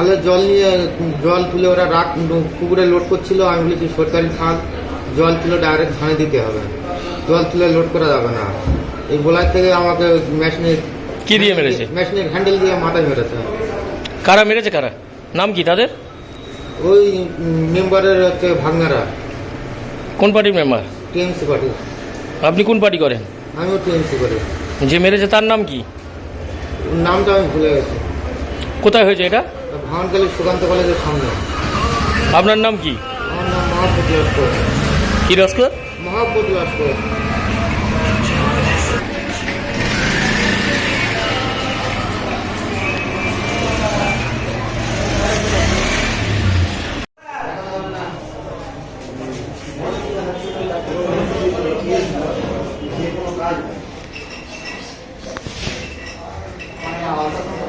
খালে জল নিয়ে জল তুলে ওরা রাত পুকুরে লোড করছিল। আমি বলেছি সরকারি খাল জল তুলে ডাইরেক্ট ধানে দিতে হবে। জল তুলে লোড করা যাবে না। এই বোলার থেকে আমাকে মেশিনের কি দিয়ে মেরেছে? মেশিনের হ্যান্ডেল দিয়ে মাথায় মেরেছে কারা মেরেছে কারা? নাম কি তাদের? ওই মেম্বারের হচ্ছে ভাঙারা কোন পার্টির মেম্বার টিএমসি পার্টি আপনি কোন পার্টি করেন? আমিও টিএমসি করি। যে মেরেছে তার নাম কি? নামটা আমি ভুলে গেছি। কোথায় হয়েছে এটা? ভাঙনকালী সুকান্ত কলেজের সামনে। আপনার নাম কি? আমার নাম মহাপতি লস্কর কি লস্কর মহাপতি লস্কর কাজ মানে আলাদা আচ্ছা।